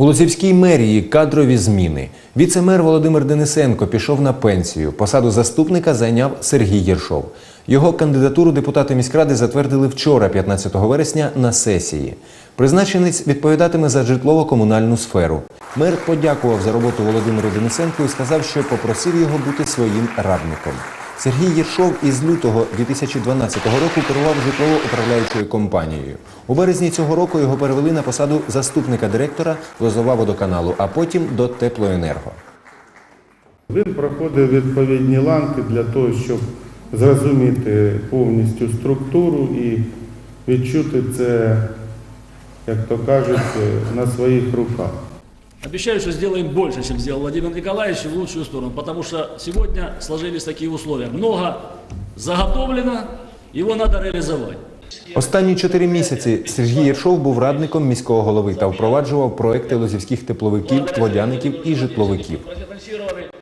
У Лозівській мерії кадрові зміни. Віце-мер Володимир Денисенко пішов на пенсію. Посаду заступника зайняв Сергій Єршов. Його кандидатуру депутати міськради затвердили вчора, 15 вересня, на сесії. Призначенець відповідатиме за житлово-комунальну сферу. Мер подякував за роботу Володимиру Денисенку і сказав, що попросив його бути своїм радником. Сергій Єршов із лютого 2012 року керував житлово-управляючою компанією. У березні цього року його перевели на посаду заступника директора Лозова водоканалу, а потім до теплоенерго. Він проходив відповідні ланки для того, щоб зрозуміти повністю структуру і відчути це, як то кажуть, на своїх руках. Обещаю, что сделаем больше, чем сделал Владимир Николаевич, в лучшую сторону, потому что сегодня сложились такие условия. Много заготовлено, его надо реализовать. Останні чотири місяці Сергій Єршов був радником міського голови та впроваджував проекти лозівських тепловиків, водяників і житловиків.